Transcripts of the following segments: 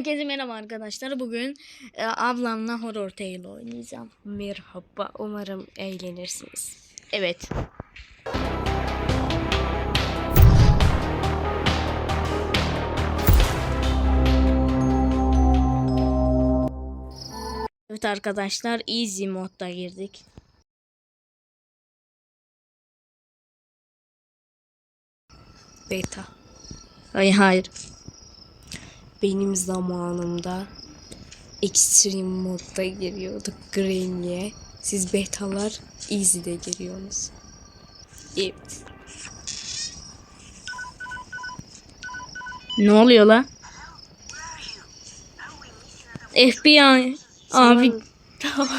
Herkese merhaba arkadaşlar. Bugün e, ablamla Horror Tale oynayacağım. Merhaba. Umarım eğlenirsiniz. Evet. Evet arkadaşlar easy modda girdik. Beta. Hayır hayır. Benim zamanımda Extreme modda giriyorduk Granny'e. Siz betalar Easy'de giriyorsunuz. Evet. Ne oluyor la? FBI. Abi.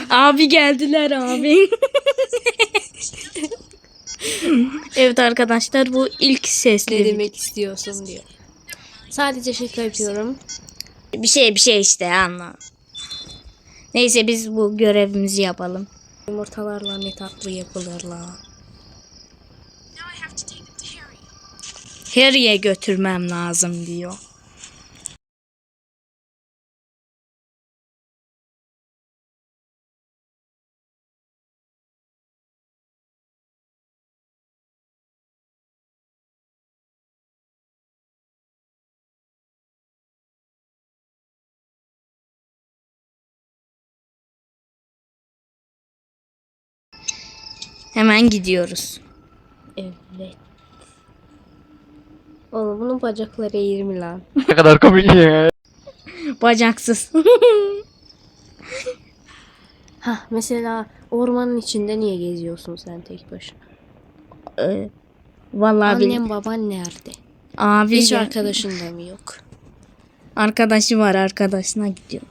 Abi geldiler abi. evet arkadaşlar bu ilk Ne sesli. demek istiyorsun diyor. Sadece şaka yapıyorum. Bir şey bir şey işte anla. Neyse biz bu görevimizi yapalım. Yumurtalarla ne tatlı yapılırlar. Harry'e götürmem lazım diyor. Hemen gidiyoruz. Evet. Oğlum bunun bacakları 20 lan. Ne kadar komik ya. Bacaksız. Hah mesela ormanın içinde niye geziyorsun sen tek başına? Ee, Vallahi Annem baban nerede? abi Hiç arkadaşın da mı yok? arkadaşı var arkadaşına gidiyor.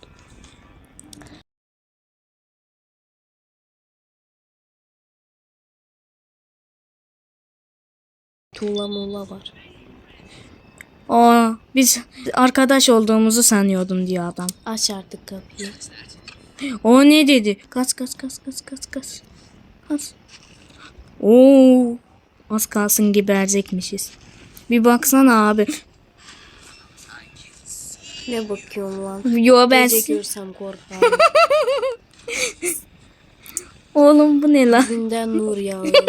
Tuğla muğla var. Aa, biz arkadaş olduğumuzu sanıyordum diyor adam. Aç artık kapıyı. O ne dedi? Kaç kaç kaç kaç kaç kaç. Kaç. Oo, az kalsın geberecekmişiz. Bir baksana abi. Ne bakıyorsun lan? Yo ben Gece görsem korkarım. Oğlum bu ne lan? Günden nur yağıyor.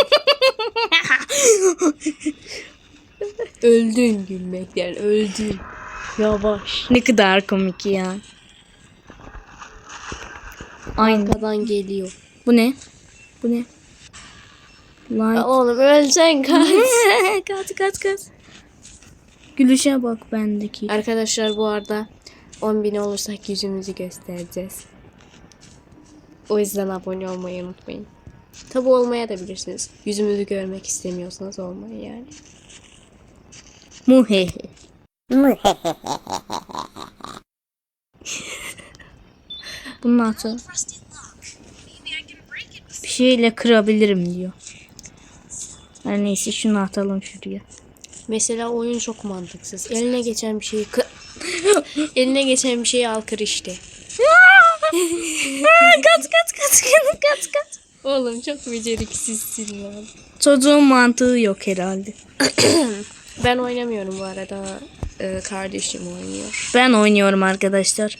öldün gülmekten öldün. Yavaş. Ne kadar komik ya. Aynen. Arkadan geliyor. Bu ne? Bu ne? Ya Light. oğlum öleceksin kaç. kaç kaç kaç. Gülüşe bak bendeki. Arkadaşlar bu arada 10 bin olursak yüzümüzü göstereceğiz. O yüzden abone olmayı unutmayın. Tabi olmaya da bilirsiniz. Yüzümüzü görmek istemiyorsanız olmayın yani. Muhehe. Bundan sonra bir şeyle kırabilirim diyor. Her neyse şunu atalım şuraya. Mesela oyun çok mantıksız. Eline geçen bir şeyi eline geçen bir şeyi al kır işte. kaç kaç kaç kaç kaç kaç. Oğlum çok beceriksizsin lan. Çocuğun mantığı yok herhalde. Ben oynamıyorum bu arada. Ee, kardeşim oynuyor. Ben oynuyorum arkadaşlar.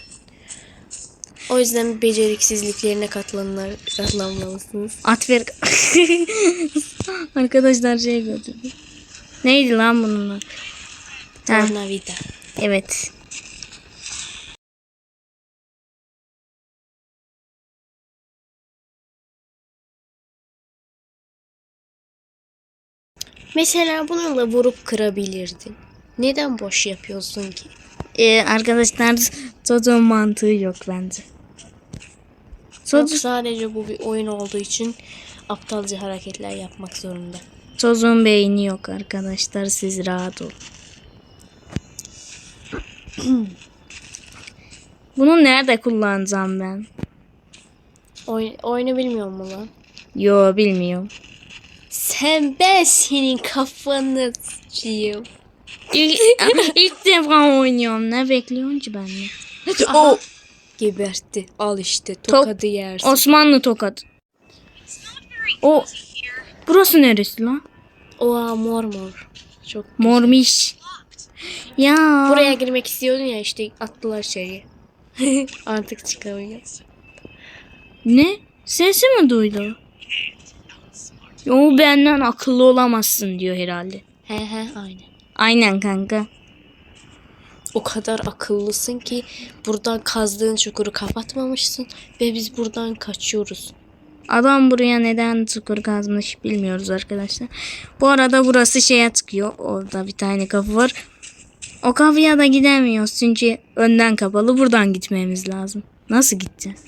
O yüzden beceriksizliklerine katlanlar, katlanmalısınız. At ver. arkadaşlar şey götürdü. Neydi lan bunun? Tornavida. evet. Mesela bununla vurup kırabilirdin. Neden boş yapıyorsun ki? Ee, arkadaşlar çocuğun mantığı yok bence. Yok, Çocuk, sadece bu bir oyun olduğu için aptalca hareketler yapmak zorunda. çocuğun beyni yok arkadaşlar. Siz rahat olun. Bunu nerede kullanacağım ben? Oy, oyunu bilmiyor mu lan? Yo bilmiyorum. Sen ben senin kafanı s**eyim. İlk, ilk defa oynuyorum. Ne bekliyorsun ki benden? O gebertti. Al işte tokadı yersin. Osmanlı tokat. O burası neresi lan? Oha mor mor. Çok Mormiş. Ya. Buraya girmek istiyordun ya işte attılar içeriye. Artık çıkamıyoruz. Ne? Sesi mi duydu? O benden akıllı olamazsın diyor herhalde. He he aynen. Aynen kanka. O kadar akıllısın ki buradan kazdığın çukuru kapatmamışsın ve biz buradan kaçıyoruz. Adam buraya neden çukur kazmış bilmiyoruz arkadaşlar. Bu arada burası şeye çıkıyor. Orada bir tane kapı var. O kapıya da gidemiyoruz çünkü önden kapalı. Buradan gitmemiz lazım. Nasıl gideceğiz?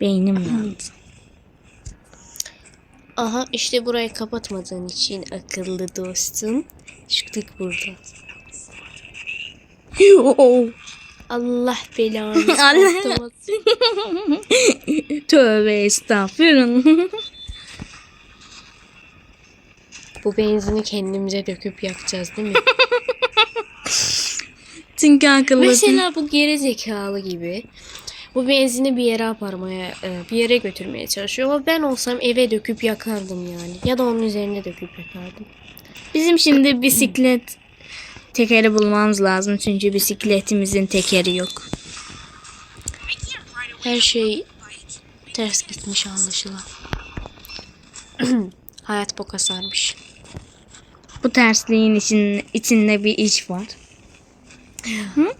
Beynim yandı. Aha işte burayı kapatmadığın için akıllı dostum. Çıktık buradan. Allah belanı. Allah. Tövbe estağfurullah. Bu benzini kendimize döküp yakacağız değil mi? Çünkü akıllısın. Mesela bu geri zekalı gibi. Bu benzini bir yere aparmaya, e, bir yere götürmeye çalışıyor. Ama ben olsam eve döküp yakardım yani. Ya da onun üzerine döküp yakardım. Bizim şimdi bisiklet tekeri bulmamız lazım. Çünkü bisikletimizin tekeri yok. Her şey ters gitmiş anlaşılan. Hayat boka sarmış. Bu tersliğin için, içinde bir iş var. Hı?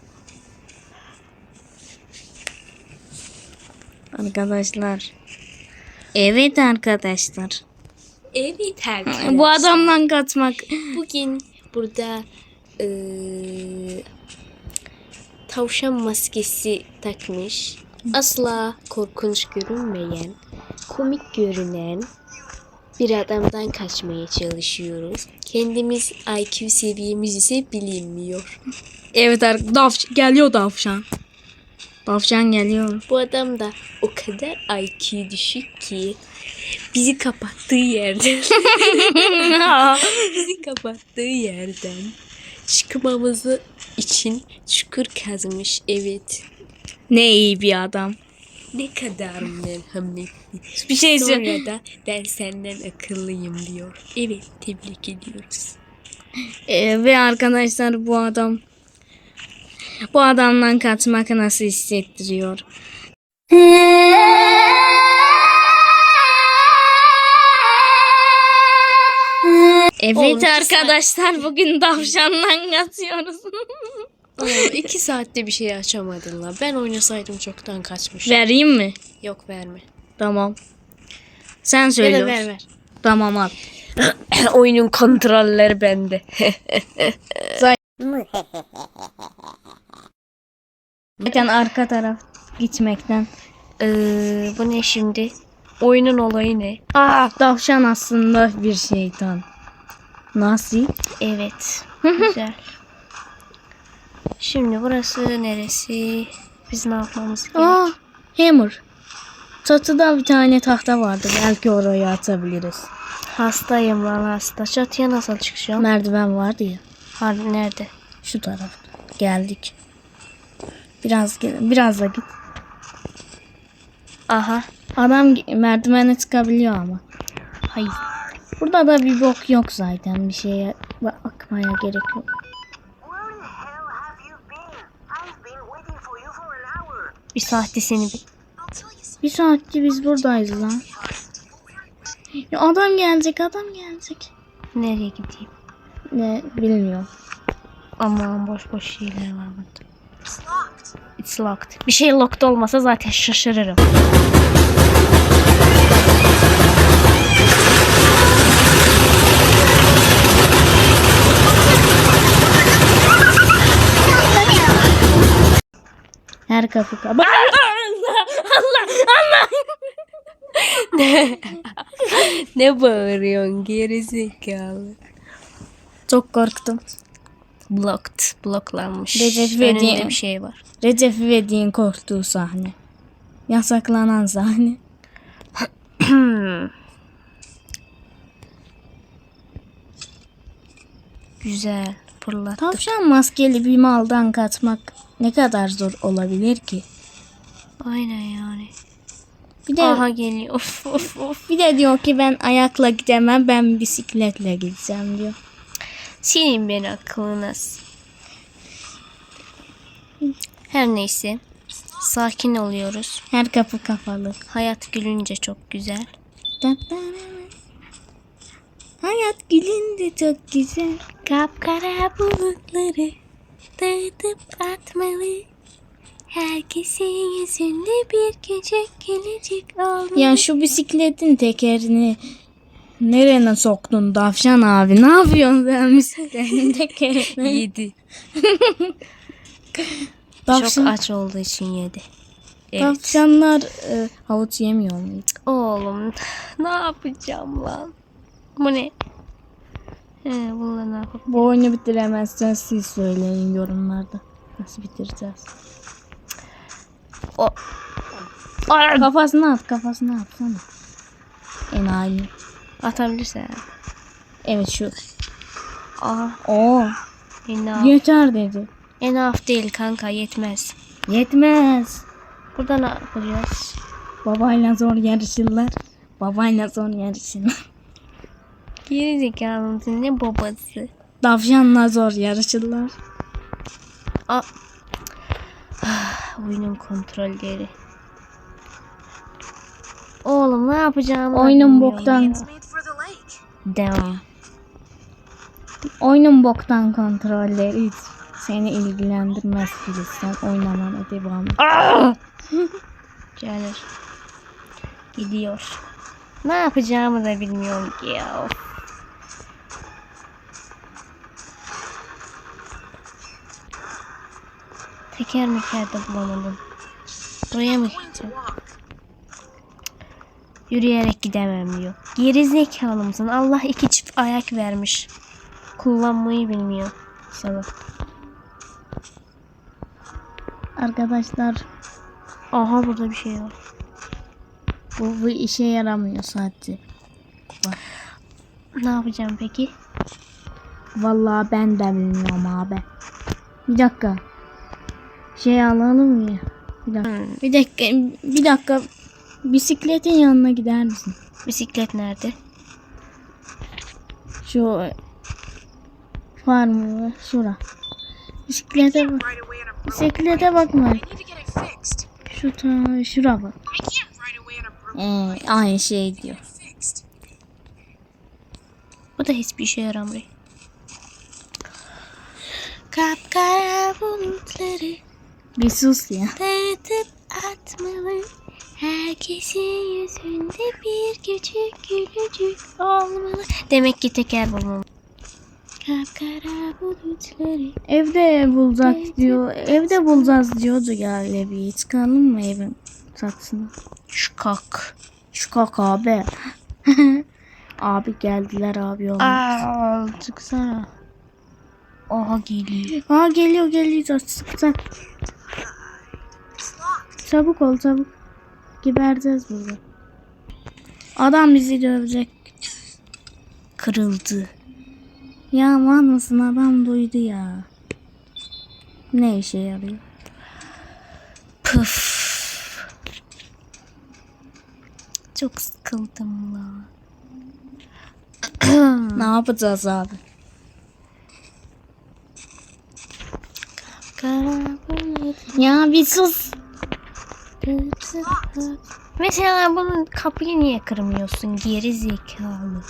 Arkadaşlar. Evet arkadaşlar. Evet Bu adamdan kaçmak. Bugün burada eee, tavşan maskesi takmış. Asla korkunç görünmeyen, komik görünen bir adamdan kaçmaya çalışıyoruz. Kendimiz IQ seviyemiz ise bilinmiyor. Evet arkadaşlar. Geliyor davşan. Davşan geliyor. Bu adam da o kadar IQ düşük ki bizi kapattığı yerden bizi kapattığı yerden çıkmamızı için çukur kazmış. Evet. ne iyi bir adam. Ne kadar merhametli. Bir şey. Sonra da ben senden akıllıyım diyor. Evet tebrik ediyoruz. Ee, ve arkadaşlar bu adam bu adamdan kaçmak nasıl hissettiriyor? Evet Oğlum, iki arkadaşlar bugün davşandan kaçıyoruz. Aa, iki saatte bir şey açamadın la. Ben oynasaydım çoktan kaçmış. Vereyim mi? Yok verme. Tamam. Sen Ya söyle. da ver ver. Tamam al. Oyunun kontrolleri bende. Zaten arka taraf gitmekten. Ee, bu ne şimdi? Oyunun olayı ne? Aa, davşan aslında bir şeytan. Nasıl? Evet. Güzel. Şimdi burası neresi? Biz ne yapmamız gerek? Aa, hammer. Çatıda bir tane tahta vardı. Belki oraya atabiliriz. Hastayım lan hasta. Çatıya nasıl çıkacağım? Merdiven vardı ya. Harbi nerede? Şu tarafta. Geldik. Biraz biraz da git. Aha. Adam merdivene çıkabiliyor ama. Hayır. Burada da bir bok yok zaten. Bir şeye bakmaya gerek yok. Bir saatte seni bir... Bir saattir biz buradayız lan. Ya adam gelecek, adam gelecek. Nereye gideyim? Ne bilmiyorum. Aman boş boş şeyler var burada. It's locked. Bir şey locked olmasa zaten şaşırırım. Her kapı kapı. Allah Allah Allah. ne bağırıyorsun gerizekalı? Çok korktum. Blocked. Bloklanmış. Recep İvedik'in- bir şey var. Recep İvedik'in korktuğu sahne. Yasaklanan sahne. Güzel. Fırlattık. Tavşan maskeli bir maldan kaçmak ne kadar zor olabilir ki? Aynen yani. Bir de Aha geliyor. Of of of. bir de diyor ki ben ayakla gidemem ben bisikletle gideceğim diyor. Silin beni aklınız. Her neyse. Sakin oluyoruz. Her kapı kapalı. Hayat gülünce çok güzel. Hayat gülünce çok güzel. Kapkara bulutları dağıtıp atmalı. Herkesin yüzünde bir küçük gülücük olmalı. Ya şu bisikletin tekerini nereye soktun Davşan abi? Ne yapıyorsun sen bisikletin tekerini? Yedi. Davşan, Çok aç olduğu için yedi. Evet. Tavşanlar e, havuç yemiyor mu? Oğlum ne yapacağım lan? Bu ne? He, bununla ne yapalım? Bu oyunu bitiremezsen siz söyleyin yorumlarda. Nasıl bitireceğiz? O... Kafasına at kafasına atsana. Enayi. Atabilirsen. Evet şu. Aha. Oo. Enough. Yeter dedi. Enough değil kanka yetmez. Yetmez. Burada ne yapacağız? Babayla zor yarışırlar. Babayla zor yarışırlar. Geri zekalının ne babası? Tavşanla zor yarışırlar. Aa. Oyunun kontrolleri. Oğlum ne yapacağımı Oyunun boktan. ya. Devam. Oyunun boktan kontrolleri hiç seni ilgilendirmez Filiz. Sen oynamana devam et. Caner. Gidiyor. Ne yapacağımı da bilmiyorum ki ya. Teker meker de bulamadım. Buraya mı gideceğim? Yürüyerek gidemem diyor. Geri zekalı mısın? Allah iki çift ayak vermiş. Kullanmayı bilmiyor sana. Arkadaşlar Aha burada bir şey var. bu, bu işe yaramıyor sadece. Ne yapacağım peki? Vallahi ben de bilmiyorum abi. Bir dakika. Şey alalım mı? Bir dakika. Hmm. Bir dakika. Bir dakika. Bisikletin yanına gider misin? Bisiklet nerede? Şu farmı şura. Bisiklete bak. Bisiklete bakma. Şu ta şura bak. Ee, aynı şey diyor. Bu da hiçbir işe yaramıyor. Kapkara bulutları Bir sus ya. dağıtıp atmalı. Herkesin yüzünde bir küçük gülücük olmalı. Demek ki teker bulmam. Kapkara bulutları. Evde bulacak diyor. Evde bulacağız diyordu bir Çıkalım mı evin çatısına? Şkak. Şu kaka abi. abi geldiler abi olmuş. Aa, çıksana. Aha geliyor. Aa geliyor geliyor. Locked. Çabuk ol çabuk. Gebereceğiz burada. Adam bizi dövecek. Kırıldı. Ya aman mısın adam duydu ya. Ne işe yarıyor? Pıf. Çok sıkıldım lan. ne yapacağız abi? Ya bir sus. Mesela bunun kapıyı niye kırmıyorsun geri zekalı?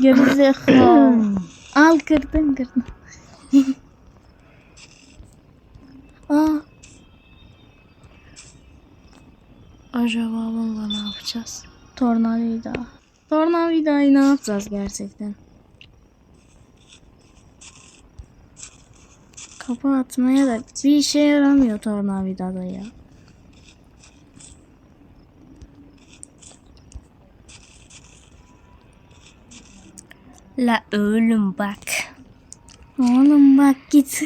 Gerizekalı. Al kırdın kırdın. Aa, Acaba bununla ne yapacağız? tornavida. Tornavidayı ne yapacağız gerçekten? Kapı atmaya da bir işe yaramıyor tornavidada ya. La oğlum bak. Oğlum bak git.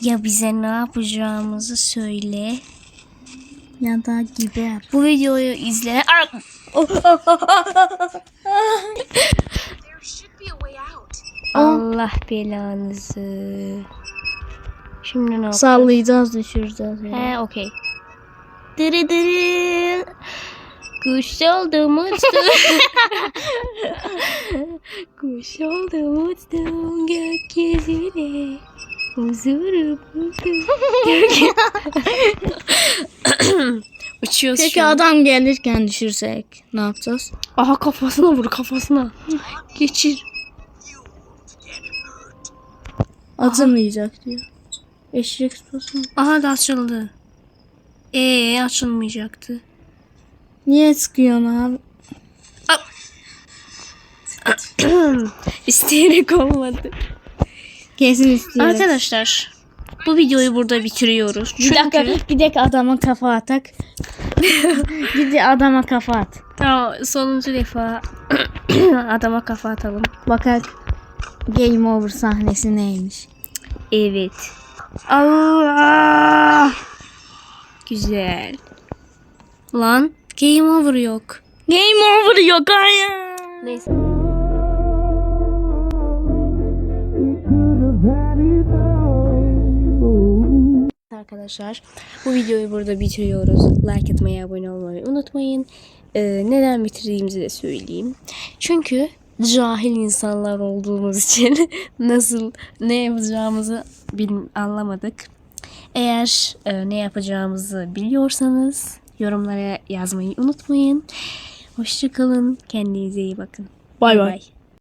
Ya bize ne yapacağımızı söyle. Ya da gider. Bu videoyu izle. Out. Allah belanızı. Şimdi ne yapacağız? Sallayacağız düşüreceğiz. ya. He okey. Dırı dırı. Kuş oldum uçtum. Kuş oldum uçtum gökyüzüne. Huzuru buldum. Uçuyoruz Peki şu an. adam gelirken düşürsek ne yapacağız? Aha kafasına vur kafasına. Geçir. Acımayacak diyor. Eşek sıpası. Aha da açıldı. Ee açılmayacaktı. Niye sıkıyorsun abi? İsteyerek olmadı. Kesin istiyor. Arkadaşlar bu videoyu burada bitiriyoruz. Bir dakika Çünkü gidek adama kafa atak. Gidi adama kafa at. tamam, sonuncu defa adama kafa atalım. Bakak Game Over sahnesi neymiş? Evet. Allah. Güzel. Lan game over yok. Game Over yok hayır. Neyse. Arkadaşlar bu videoyu burada bitiriyoruz. Like atmayı, abone olmayı unutmayın. Ee, neden bitirdiğimizi de söyleyeyim. Çünkü cahil insanlar olduğumuz için nasıl ne yapacağımızı bil- anlamadık. Eğer e, ne yapacağımızı biliyorsanız yorumlara yazmayı unutmayın. Hoşçakalın. Kendinize iyi bakın. Bay Bay.